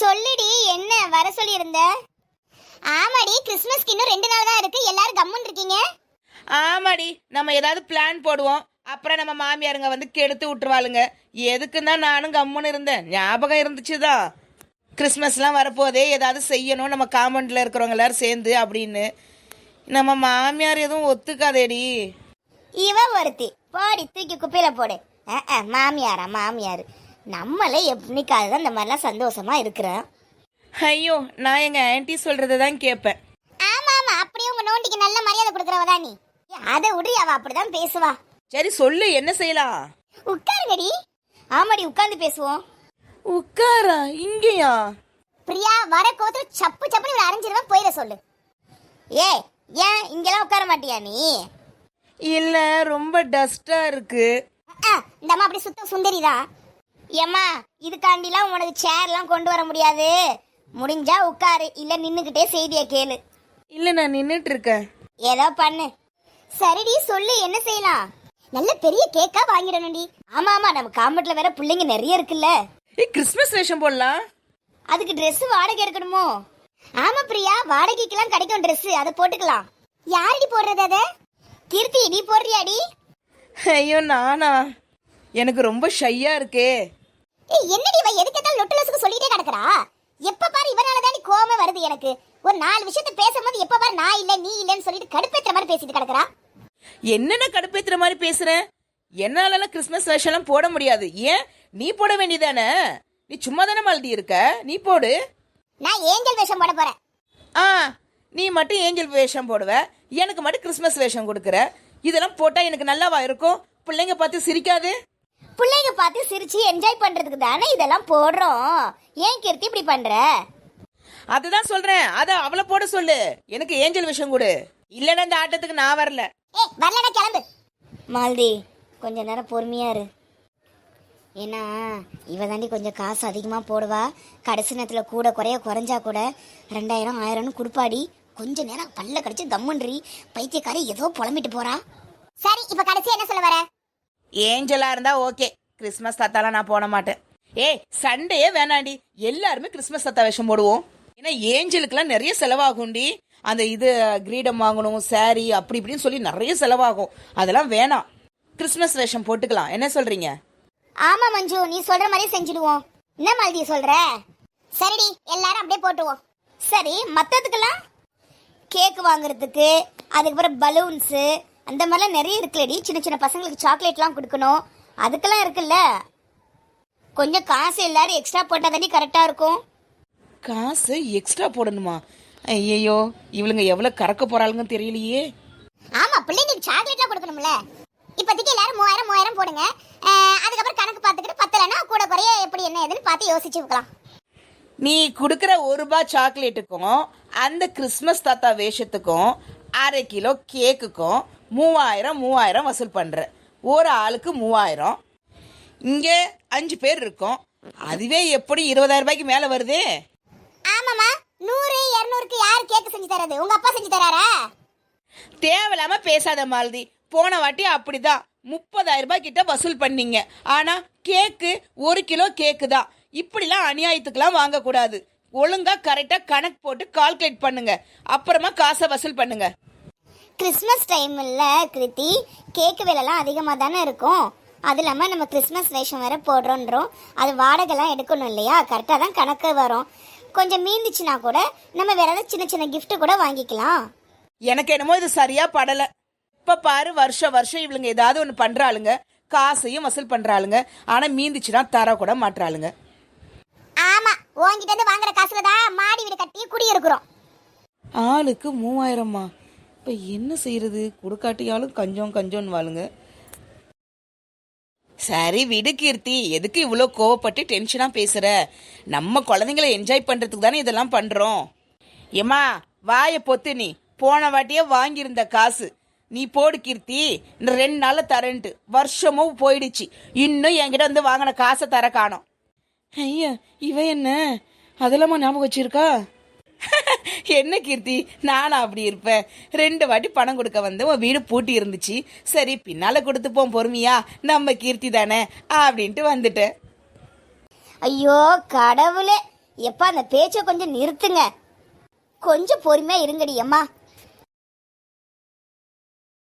சொல்லுடி என்ன வர சொல்லியிருந்த? ஆமாடி கிறிஸ்மஸ்க்கு இன்னும் ரெண்டு நாள் தான் இருக்கு. எல்லாரும் கம்முன்னு இருக்கீங்க ஆமாடி நம்ம ஏதாவது பிளான் போடுவோம். அப்புறம் நம்ம மாமியாருங்க வந்து கெடுத்து விட்டுருவாளுங்க. எதுக்குன்னு நானும் கம்முன்னு இருந்தேன். ஞாபகம் இருந்துச்சுதான் கிறிஸ்மஸ்லாம் வரப்போதே ஏதாவது செய்யணும். நம்ம காம்பவுண்டில் இருக்கிறவங்க எல்லாரும் சேர்ந்து அப்படின்னு. நம்ம மாமியார் எதுவும் ஒத்துக்காதேடி. இவ ஒருத்தி. போடி தூக்கி குப்பையில போடு. மாமியாரா மாமியார். நம்மளே எப்படிக்காது தான் இந்த மாதிரிலாம் சந்தோஷமா இருக்கிறோம் ஐயோ நான் எங்கள் ஆன்ட்டி சொல்கிறத தான் கேட்பேன். ஆமா ஆமா அப்படியே உங்க நோண்டிக்கு நல்ல மரியாதை கொடுக்கறவதா நீ. அதை விடு அவ அப்படிதான் பேசுவா. சரி சொல்லு என்ன செய்யலாம் உட்காருங்கடி. ஆமாடி உட்கார்ந்து பேசுவோம். உட்காரா? இங்கேயா? பிரியா வர கோத்துல சப்பு சப்புன்னு இவளை அரைஞ்சிருவேன் போயிட சொல்லு. ஏ ஏன் இங்கெல்லாம் உட்கார மாட்டியா நீ? இல்லை ரொம்ப டஸ்ட்டாக இருக்கு. அஹ், இந்த அம்மா அப்படி சுத்த சுந்தரி தான். ஏம்மா இதுக்காண்டிலாம் உனக்கு சேர்லாம் கொண்டு வர முடியாது. முடிஞ்சா உட்காரு இல்ல நின்னுக்கிட்டே செய்திய கேளு. இல்லை நான் நின்றுட்டு இருக்கேன் ஏதோ பண்ணு. சரிடி சொல்லு என்ன செய்யலாம்? நல்ல பெரிய கேக்கா வாங்கிடணும்டி. ஆமா ஆமா நம்ம காம்பட்ல வேற பிள்ளைங்க நிறைய இருக்குல்ல. கிறிஸ்மஸ் வேஷம் போடலாம். அதுக்கு Dress வாடகை எடுக்கணுமோ? ஆமா பிரியா வாடகைக்கெல்லாம் கிடைக்கும் Dress அதை போட்டுக்கலாம். யாரடி போடுறது அத? கீர்த்தி நீ போடுறியாடி? ஐயோ நானா? எனக்கு ரொம்ப ஷையா இருக்கே. ஏய் என்னடி இவ எதுக்கு எதாவது லொட்டு லொசுக்கு சொல்லிட்டே கிடக்குறா? எப்ப பாரு இவனால தாண்டி கோவமே வருது எனக்கு. ஒரு நாலு விஷயத்த பேசும்போது எப்ப பாரு நான் இல்ல நீ இல்லன்னு சொல்லிட்டு கடுப்பேத்துற மாதிரி பேசிட்டு கிடக்குறா. என்னென்ன கடுப்பேத்துற மாதிரி பேசுறேன் என்னாலலாம் கிறிஸ்மஸ் வேஷம்லாம் போட முடியாது. ஏன்? நீ போட வேண்டியதானே? நீ சும்மா தானே மாலதி இருக்க? நீ போடு. நான் ஏஞ்சல் வேஷம் போட போறேன். ஆ நீ மட்டும் ஏஞ்சல் வேஷம் போடுவ. எனக்கு மட்டும் கிறிஸ்மஸ் வேஷம் கொடுக்குற. இதெல்லாம் போட்டா எனக்கு நல்லாவா இருக்கும்? பிள்ளைங்க பார்த்து சிரிக்காது. பிள்ளைங்க பார்த்து சிரிச்சு என்ஜாய் பண்றதுக்கு தானே இதெல்லாம் போடுறோம். ஏன் கீர்த்தி இப்படி பண்ற? அதுதான் சொல்றேன். அத அவளை போட சொல்லு. எனக்கு ஏஞ்சல் வேஷம் கொடு. இல்லைன்னா இந்த ஆட்டத்துக்கு நான் வரல. ஏய் வரலடா கிளம்பு. மால்தி கொஞ்ச நேரம் பொறுமையா இரு. ஏன்னா இவ தாண்டி கொஞ்சம் காசு அதிகமாக போடுவா. கடைசி நேரத்தில் கூட குறைய குறைஞ்சா கூட ரெண்டாயிரம் ஆயிரம்னு கொடுப்பாடி. கொஞ்ச நேரம் பல்ல கடிச்சு கம்முன்றி பைத்தியக்காரி ஏதோ புலம்பிட்டு போறா. சரி இப்ப கடைசி என்ன சொல்ல வர? ஏஞ்சலா இருந்தா ஓகே. கிறிஸ்மஸ் தாத்தாலாம் நான் போட மாட்டேன். ஏய் சண்டையே வேணாண்டி. எல்லாருமே கிறிஸ்மஸ் தாத்தா வேஷம் போடுவோம். ஏன்னா ஏஞ்சலுக்குலாம் நிறைய செலவாகும்டி. அந்த இது கிரீடம் வாங்கணும் சாரி அப்படி இப்படின்னு சொல்லி நிறைய செலவாகும். அதெல்லாம் வேணாம். கிறிஸ்மஸ் வேஷம் போட்டுக்கலாம். என்ன சொல்றீங்க? ஆமா மஞ்சு. நீ சொல்ற மாதிரி செஞ்சிடுவோம். என்ன மாதிரி சொல்ற? சரிடி எல்லாரும் அப்படியே போட்டுவோம். சரி மத்ததுக்கெல்லாம் கேக் வாங்குறதுக்கு அதுக்கப்புறம் பலூன்ஸு அந்த மாதிரிலாம் நிறைய இருக்குல்லடி. சின்ன சின்ன பசங்களுக்கு சாக்லேட்லாம் கொடுக்கணும். அதுக்கெல்லாம் இருக்குல்ல. கொஞ்சம் காசு எல்லாரும் எக்ஸ்ட்ரா போட்டால் தாண்டி கரெக்டாக இருக்கும். காசு எக்ஸ்ட்ரா போடணுமா? ஐயையோ இவளுங்க எவ்வளவு கறக்க போறாளுங்கன்னு தெரியலையே. ஆமா பிள்ளைங்களுக்கு சாக்லேட்லாம் கொடுக்கணும்ல. இப்போதைக்கு எல்லாரும் மூவாயிரம் மூவாயிரம் போடுங்க. அதுக்கப்புறம் கணக்கு பார்த்துக்கிட்டு பத்தலைன்னா கூட குறைய எப்படி என்ன ஏதுன்னு பார்த்து யோசிச்சு வைக்கலாம் நீ கொடுக்குற ஒரு ரூபாய் சாக்லேட்டுக்கும் அந்த கிறிஸ்மஸ் தாத்தா வேஷத்துக்கும் அரை கிலோ கேக்குக்கும் மூவாயிரம் மூவாயிரம் வசூல் பண்ற. ஒரு ஆளுக்கு மூவாயிரம். இங்கே அஞ்சு பேர் இருக்கோம். அதுவே எப்படி இருபதாயிரம் ரூபாய்க்கு மேலே வருது? ஆமாம்மா. நூறு இரநூறுக்கு யார் கேக்கு செஞ்சு தரது? உங்க அப்பா செஞ்சு தராரா? தேவையில்லாம பேசாத மாலதி. போன வாட்டி அப்படிதான். முப்பதாயிரம் ரூபாய் கிட்ட வசூல் பண்ணீங்க. ஆனா கேக்கு ஒரு கிலோ கேக்கு தான். இப்படிலாம் அநியாயத்துக்குலாம் வாங்கக்கூடாது. ஒழுங்கா கரெக்டா கணக்கு போட்டு கால்குலேட் பண்ணுங்க. அப்புறமா காசை வசூல் பண்ணுங்க. கிறிஸ்மஸ் டைம்ல கிருத்தி கேக்கு விலைலாம் அதிகமாக தானே இருக்கும். அது இல்லாமல் நம்ம கிறிஸ்மஸ் வேஷம் வேற போடுறோன்றோம். அது வாடகைலாம் எடுக்கணும் இல்லையா? கரெக்டாக தான் கணக்கு வரும். கொஞ்சம் மீந்துச்சுன்னா கூட நம்ம வேற ஏதாவது சின்ன சின்ன gift கூட வாங்கிக்கலாம். எனக்கு என்னமோ இது சரியா படல. இப்ப பாரு வருஷம் வருஷம் இவளுங்க ஏதாவது ஒன்று பண்றாளுங்க. காசையும் வசூல் பண்றாளுங்க. ஆனா மீந்துச்சுன்னா தர கூட மாட்டுறாளுங்க ஆமா உங்ககிட்ட இருந்து வாங்குற காசுல தான் மாடி வீடு கட்டி குடி இருக்கிறோம் ஆளுக்கு மூவாயிரமா இப்போ என்ன செய்யறது? கொடுக்காட்டியாலும் கஞ்சம் கஞ்சோன்னு வாழுங்க. சரி விடு கீர்த்தி. எதுக்கு இவ்வளோ கோவப்பட்டு டென்ஷனாக பேசுகிற நம்ம குழந்தைங்களை என்ஜாய் பண்ணுறதுக்கு தானே இதெல்லாம் பண்ணுறோம் ஏம்மா வாயை பொத்து நீ. போன வாட்டியே வாங்கியிருந்த காசு. நீ போடு கீர்த்தி. இந்த ரெண்டு நாளில் தரேன்ட்டு. வருஷமும் போயிடுச்சு. இன்னும் என்கிட்ட வந்து வாங்கின காசை தர காணோம். ஐயா இவ என்ன? அதெல்லாமா ஞாபகம் வச்சிருக்கா? என்ன கீர்த்தி நானும் அப்படி இருப்பேன். ரெண்டு வாட்டி பணம் கொடுக்க வந்து உன் வீடு பூட்டி இருந்துச்சு. சரி பின்னால் கொடுத்துப்போம் பொறுமையா. நம்ம கீர்த்தி தானே அப்படின்ட்டு வந்துட்டேன். ஐயோ கடவுளே. எப்பா அந்த பேச்சை கொஞ்சம் நிறுத்துங்க. கொஞ்சம் பொறுமையாக இருங்கடி அம்மா.